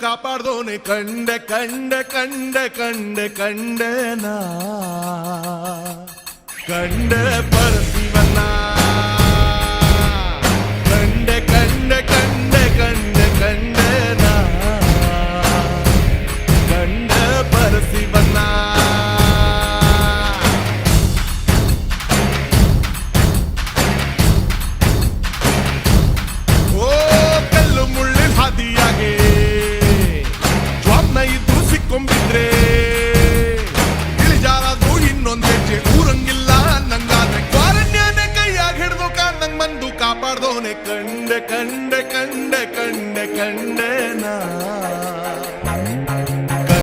ಕಾಪಾಡ್ದೋನೆ ಕಂಡೆ ಕಂಡೆ ಕಂಡೆ ಕಂಡೆ ಕಂಡೆ ನಾ ಕಂಡೆ ಪರಸಿವನಾ ಬಂದು ಕಾಪಾಡ್ದೋನೆ ಕಂಡೆ ಕಂಡೆ ಕಂಡೆ ಕಂಡೆ ಕಂಡೆ ನಾ.